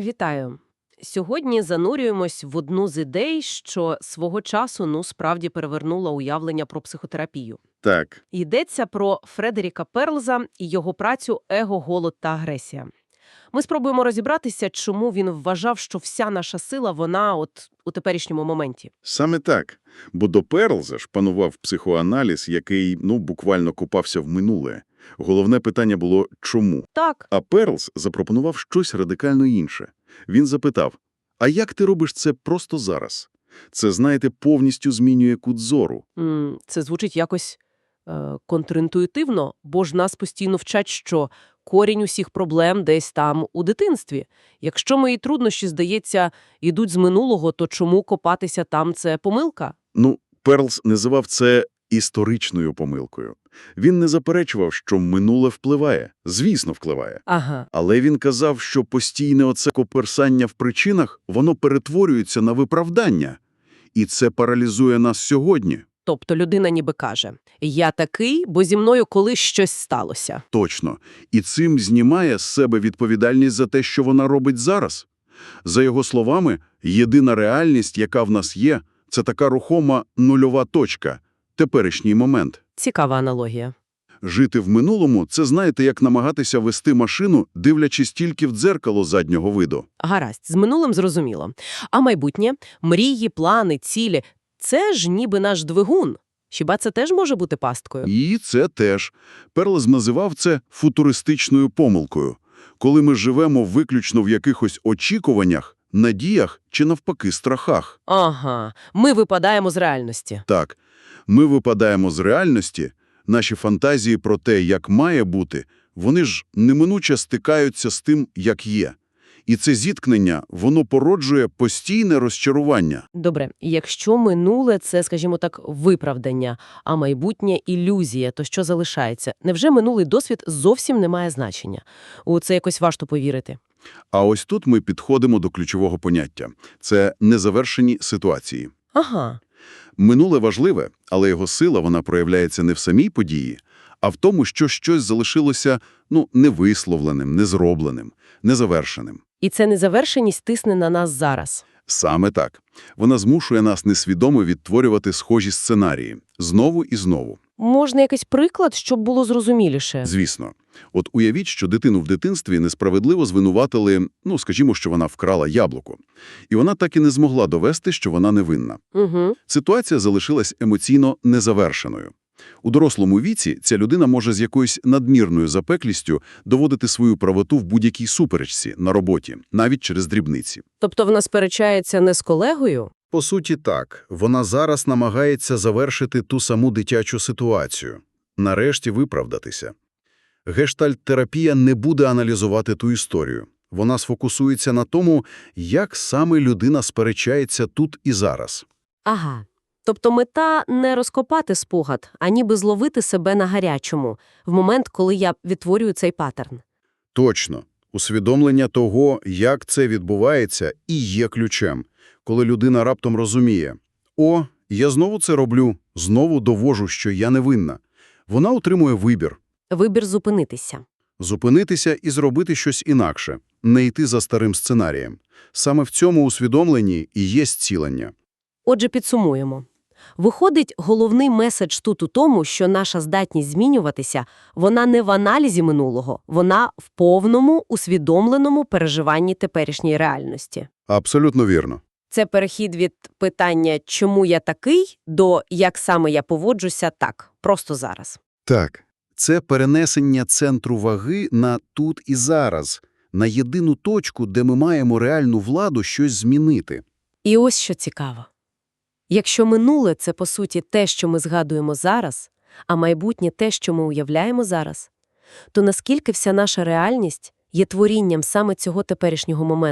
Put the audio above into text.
Вітаю. Сьогодні занурюємось в одну з ідей, що свого часу ну справді перевернула уявлення про психотерапію. Так, Йдеться про Фредеріка Перлза і його працю «Его, голод та агресія». Ми спробуємо розібратися, чому він вважав, що вся наша сила, вона от у теперішньому моменті. саме так. Бо до Перлза ж панував психоаналіз, який, ну, буквально купався в минуле. Головне питання було «чому?». Так, А Перлз запропонував щось радикально інше. Він запитав, а як ти робиш це просто зараз? Це, знаєте, повністю змінює кут зору. це звучить якось е, контрінтуїтивно, бо ж нас постійно вчать, що корінь усіх проблем десь там у дитинстві. Якщо мої труднощі, здається, йдуть з минулого, то чому копатися там – це помилка? Ну, Перлз називав це історичною помилкою. Він не заперечував, що минуле впливає. Звісно, впливає. Ага. Але він казав, що постійне оце коперсання в причинах, воно перетворюється на виправдання. І це паралізує нас сьогодні. Тобто людина ніби каже «Я такий, бо зі мною колись щось сталося». Точно. І цим знімає з себе відповідальність за те, що вона робить зараз. За його словами, єдина реальність, яка в нас є, це така рухома нульова точка – теперішній момент. Цікава аналогія. Жити в минулому – це, знаєте, як намагатися вести машину, дивлячись тільки в дзеркало заднього виду. Гаразд, з минулим зрозуміло. А майбутнє, мрії, плани, цілі – це ж ніби наш двигун. Хіба це теж може бути пасткою? І це теж. Перлес називав це футуристичною помилкою, коли ми живемо виключно в якихось очікуваннях, надіях чи навпаки страхах. Ага, ми випадаємо з реальності. Так, ми випадаємо з реальності, наші фантазії про те, як має бути, вони ж неминуче стикаються з тим, як є. І це зіткнення, воно породжує постійне розчарування. Добре, якщо минуле – це, скажімо так, виправдання, а майбутнє – ілюзія, то що залишається? Невже минулий досвід зовсім не має значення? У це якось важко повірити. А ось тут ми підходимо до ключового поняття – це незавершені ситуації. Ага, Минуле важливе, але його сила вона проявляється не в самій події, а в тому, що щось залишилося ну, невисловленим, незробленим, незавершеним. і ця незавершеність тисне на нас зараз. Саме так. Вона змушує нас несвідомо відтворювати схожі сценарії. Знову і знову. Можна якийсь приклад, щоб було зрозуміліше? Звісно. От уявіть, що дитину в дитинстві несправедливо звинуватили, ну, скажімо, що вона вкрала яблуко. І вона так і не змогла довести, що вона невинна. Угу. Ситуація залишилась емоційно незавершеною. У дорослому віці ця людина може з якоюсь надмірною запеклістю доводити свою правоту в будь-якій суперечці на роботі, навіть через дрібниці. Тобто вона сперечається не з колегою? По суті, так. Вона зараз намагається завершити ту саму дитячу ситуацію. Нарешті виправдатися. Гештальт-терапія не буде аналізувати ту історію. Вона сфокусується на тому, як саме людина сперечається тут і зараз. Ага. Тобто мета не розкопати спогад, а ніби зловити себе на гарячому, в момент, коли я відтворюю цей паттерн. Точно. Усвідомлення того, як це відбувається, і є ключем. Коли людина раптом розуміє «О, я знову це роблю, знову довожу, що я невинна». Вона отримує вибір Вибір зупинитися. зупинитися і зробити щось інакше, не йти за старим сценарієм. Саме в цьому усвідомленні і є зцілення. Отже, підсумуємо. Виходить, головний меседж тут у тому, що наша здатність змінюватися, вона не в аналізі минулого, вона в повному, усвідомленому переживанні теперішньої реальності. Абсолютно вірно. Це перехід від питання «чому я такий?» до «як саме я поводжуся так, просто зараз». Так, це перенесення центру ваги на тут і зараз, на єдину точку, де ми маємо реальну владу щось змінити. І ось що цікаво. Якщо минуле – це, по суті, те, що ми згадуємо зараз, а майбутнє – те, що ми уявляємо зараз, то наскільки вся наша реальність є творінням саме цього теперішнього моменту?